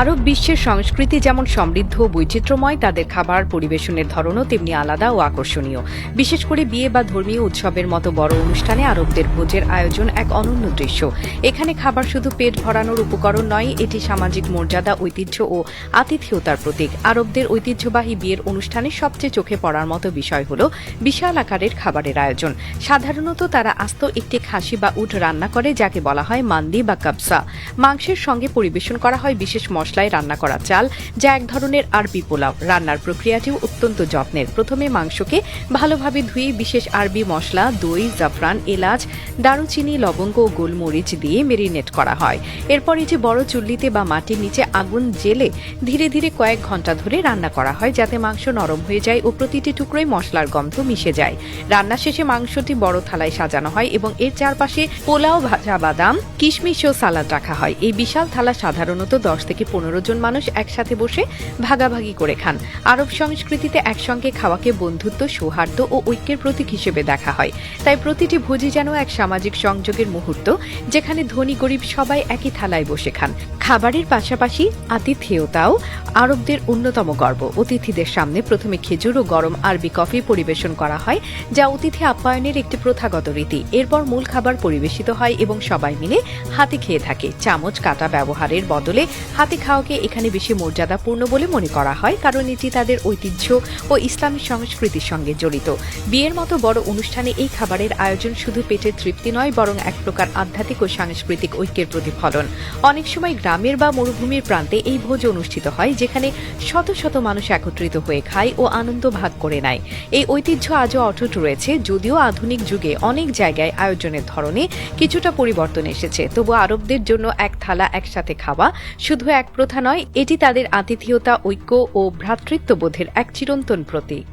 আরব বিশ্বের সংস্কৃতি যেমন সমৃদ্ধ ও বৈচিত্র্যময়, তাদের খাবার পরিবেশনের ধরনও তেমনি আলাদা ও আকর্ষণীয়। বিশেষ করে বিয়ে বা ধর্মীয় উৎসবের মতো বড় অনুষ্ঠানে আরবদের ভোজের আয়োজন এক অনন্য দৃশ্য। এখানে খাবার শুধু পেট ভরানোর উপকরণ নয়, এটি সামাজিক মর্যাদা, ঐতিহ্য ও আতিথেয়তার প্রতীক। আরবদের ঐতিহ্যবাহী বিয়ের অনুষ্ঠানে সবচেয়ে চোখে পড়ার মতো বিষয় হল বিশাল আকারের খাবারের আয়োজন। সাধারণত তারা আস্ত একটি খাসি বা উট রান্না করে, যাকে বলা হয় মান্দি বা কাবসা। মাংসের সঙ্গে পরিবেশন করা হয় বিশেষ মশলায় রান্না করা চাল, যা এক ধরনের আরবি পোলাও। রান্নার প্রক্রিয়াটিও অত্যন্ত যত্নের। প্রথমে মাংসকে ভালোভাবে ধুয়ে বিশেষ আরবি মশলা, দই, জাফরান, এলাচ, দারুচিনি, লবঙ্গ ও গোলমরিচ দিয়ে মেরিনেট করা হয়। এরপর এটি বড় চুল্লিতে বা মাটির নিচে আগুন জেলে ধীরে ধীরে কয়েক ঘণ্টা ধরে রান্না করা হয়, যাতে মাংস নরম হয়ে যায় ও প্রতিটি টুকরোয় মশলার গন্ধ মিশে যায়। রান্না শেষে মাংসটি বড় থালায় সাজানো হয় এবং এর চারপাশে পোলাও, ভাজা বাদাম, কিশমিশ ও সালাদ রাখা হয়। এই বিশাল থালা সাধারণত দশ থেকে পনেরো জন মানুষ একসাথে বসে ভাগাভাগি করে খান। আরব সংস্কৃতিতে একসঙ্গে খাওয়াকে বন্ধুত্ব, সৌহার্দ্য ও ঐক্যের প্রতীক হিসেবে দেখা হয়। তাই প্রতিটি ভোজি যেন এক সামাজিক সংযোগের মুহূর্ত, যেখানে ধনী গরিব সবাই একই থালায় বসে খান। খাবারের পাশাপাশি আতিথেয়তাও আরবদের অন্যতম গর্ব। অতিথিদের সামনে প্রথমে খেজুর ও গরম আরবি কফি পরিবেশন করা হয়, যা অতিথি আপ্যায়নের একটি প্রথাগত রীতি। এরপর মূল খাবার পরিবেশিত হয় এবং সবাই মিলে হাতে খেয়ে থাকে। চামচ কাটা ব্যবহারের বদলে হাতে খাওয়াকে এখানে বেশি মর্যাদাপূর্ণ বলে মনে করা হয়, কারণ এটি তাদের ঐতিহ্য ও ইসলামী সংস্কৃতির সঙ্গে জড়িত। বিয়ের মতো বড় অনুষ্ঠানে এই খাবারের আয়োজন শুধু পেটের তৃপ্তি নয়, বরং এক প্রকার আধ্যাত্মিক ও সাংস্কৃতিক ঐক্যের প্রতিফলন। অনেক সময় গ্রামের বা মরুভূমির প্রান্তে এই ভোজ অনুষ্ঠিত হয় যেখানে শত শত মানুষ একত্রিত হয়ে খায় ও আনন্দ ভাগ করে নেয়। এই ঐতিহ্য আজও অটুট রয়েছে, যদিও আধুনিক যুগে অনেক জায়গায় আয়োজনের ধরনে কিছুটা পরিবর্তন এসেছে। তবু আরবদের জন্য এক থালা একসাথে খাওয়া শুধু এক প্রথা নয়, এটি তাদের আতিথেয়তা, ঐক্য ও ভ্রাতৃত্ববোধের এক চিরন্তন প্রতীক।